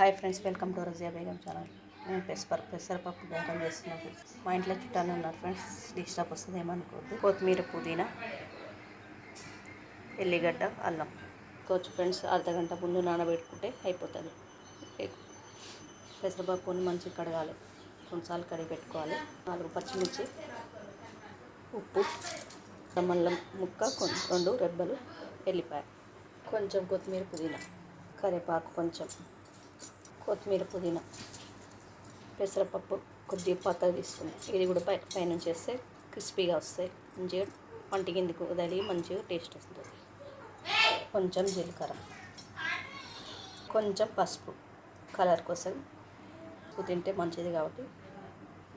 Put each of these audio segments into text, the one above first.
Hi friends welcome to Razia Begum channel. నేను పెసర పెసరపప్పు గారం చేస్తున్నాను. ఫ్రెండ్స్ మా ఇంట్లో చుట్టాలు ఉన్నారు ఫ్రెండ్స్ డిస్టర్బ్ వస్తుంది ఏమనుకోవద్దు. కొత్తిమీర పుదీనా ఎల్లిగడ్డ అల్లం. కొంచెం ఫ్రెండ్స్ అర్ధగంట ముందు నానబెట్టుకుంటే అయిపోతుంది. పెసరపప్పుని మంచిగా కడగాలి. రెండుసార్లు కడిగి పెట్టుకోవాలి. నాలుగు పచ్చిమిర్చి ఉప్పు మల్లం ముక్క రెండు రెబ్బలు ఎల్లిపాయ కొంచెం కొత్తిమీర పుదీనా కరివేపాకు కొంచెం. కొత్తిమీర పుదీనా పెసరపప్పు కొద్దిగా పక్కకు తీసుకుని ఇది కూడా పై పైనుంచి వేస్తే క్రిస్పీగా వస్తాయి. మంచిగా వంటి కిందకు వదిలి మంచిగా టేస్ట్ వస్తుంది. కొంచెం జీలకర్ర కొంచెం పసుపు కలర్ కోసం తింటే మంచిది కాబట్టి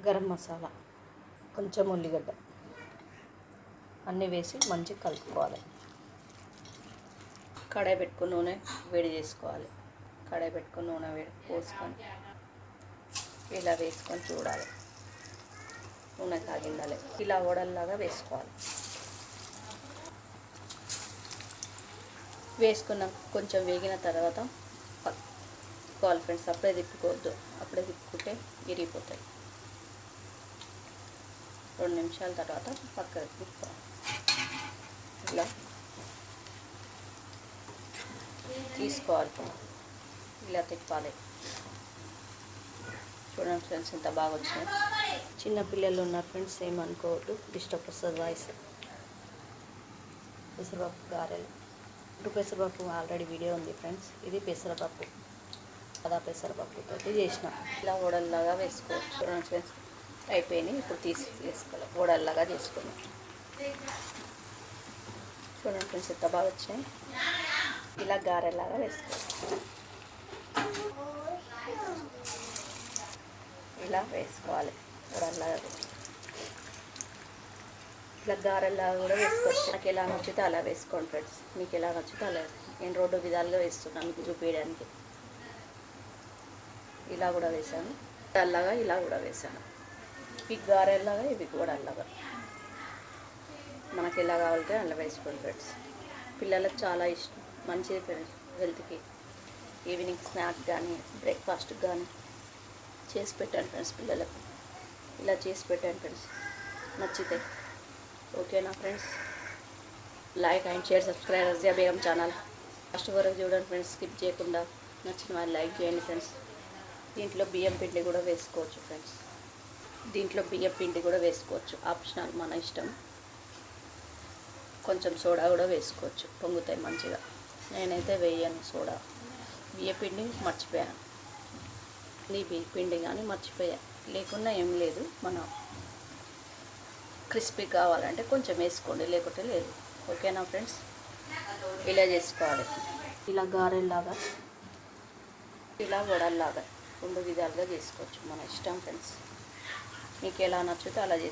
గరం మసాలా కొంచెం ఉల్లిగడ్డ అన్నీ వేసి మంచిగా కలుపుకోవాలి. కడాయి పెట్టుకుని నూనె వేడి చేసుకోవాలి. కడాయి పెట్టుకుని నూనె వేడి పోసుకొని ఇలా వేసుకొని చూడాలి. నూనె కాగిండాలి ఇలా వడల్లాగా వేసుకోవాలి. వేసుకున్న. కొంచెం వేగిన తర్వాత పట్టుకోవాలి ఫ్రెండ్స్ అప్పుడే తిప్పుకోవద్దు. అప్పుడే తిప్పుకుంటే విరిగిపోతాయి. రెండు నిమిషాల తర్వాత పక్కకు తిప్పుకోవాలి. ఇలా తీసుకోవాలి. ఇలా తిప్పాలి. చూడండి ఫ్రెండ్స్ ఎంత బాగా వచ్చినాయి చిన్న పిల్లలు ఉన్నారు ఫ్రెండ్స్ ఏమనుకోవద్దు. డిస్టర్బ్ వస్తుంది వాయిస్. పెసరపప్పు గారెలు. ఇప్పుడు పెసరపప్పు ఆల్రెడీ వీడియో ఉంది ఫ్రెండ్స్. ఇది పెసరపప్పు. అదా పెసరపప్పుతో చేసిన. ఇలా ఓడల్లాగా వేసుకోవచ్చు. చూడండి ఫ్రెండ్స్ అయిపోయినాయి. ఇప్పుడు తీసి వేసుకోవాలి. ఓడల్లాగా చేసుకున్నాం చూడండి ఫ్రెండ్స్ ఎంత బాగా వచ్చినాయి ఇలా గారెలాగా వేసుకోవాలి ఇట్లా వేసుకోవాలి. వడల్లాగా ఇట్లా గారెల్లాగా కూడా వేసుకోవచ్చు. నాకు ఎలా నచ్చితే అలా వేసుకోండి ఫ్రెండ్స్. మీకు ఎలా నచ్చితే అలా నేను రెండు విధాలుగా వేస్తున్నాను మీకు చూపించడానికి. ఇలా కూడా వేసాను అలాగా ఇలా కూడా వేసాను ఇవి గారెల్లాగా ఇవి కూడా అలాగా మనకి ఎలా కావాలంటే అలా వేసుకోండి ఫ్రెండ్స్. పిల్లలకు చాలా ఇష్టం. మంచిది ఫ్రెండ్స్. హెల్త్కి. ఈవినింగ్ స్నాక్ కానీ బ్రేక్ఫాస్ట్కి కానీ. చేసి పెట్టాను ఫ్రెండ్స్ పిల్లలకు. ఇలా చేసి పెట్టాను ఫ్రెండ్స్ నచ్చితే. ఓకేనా friends like and share subscribe Razia Begum channel first వరకు చూడండి ఫ్రెండ్స్ స్కిప్ చేయకుండా నచ్చిన వాళ్ళు లైక్ చేయండి ఫ్రెండ్స్ దీంట్లో బియ్యం పిండి కూడా వేసుకోవచ్చు ఫ్రెండ్స్ దీంట్లో బియ్యం పిండి కూడా వేసుకోవచ్చు. ఆప్షనల్ మన ఇష్టం. కొంచెం సోడా కూడా వేసుకోవచ్చు. పొంగుతాయి మంచిగా. నేనైతే వేయను సోడా. బియ్య పిండి మర్చిపోయాను. నీ పిండి కానీ మర్చిపోయా. లేకున్నా ఏం లేదు. మనం క్రిస్పీ కావాలంటే కొంచెం వేసుకోండి లేకుంటే లేదు. ఓకేనా ఫ్రెండ్స్? ఇలా చేసుకోవాలి. ఇలా గారెల్లాగా ఇలా వడల్లాగా రెండు విధాలుగా చేసుకోవచ్చు మన ఇష్టం ఫ్రెండ్స్. మీకు ఎలా నచ్చితే అలా చేసుకోవచ్చు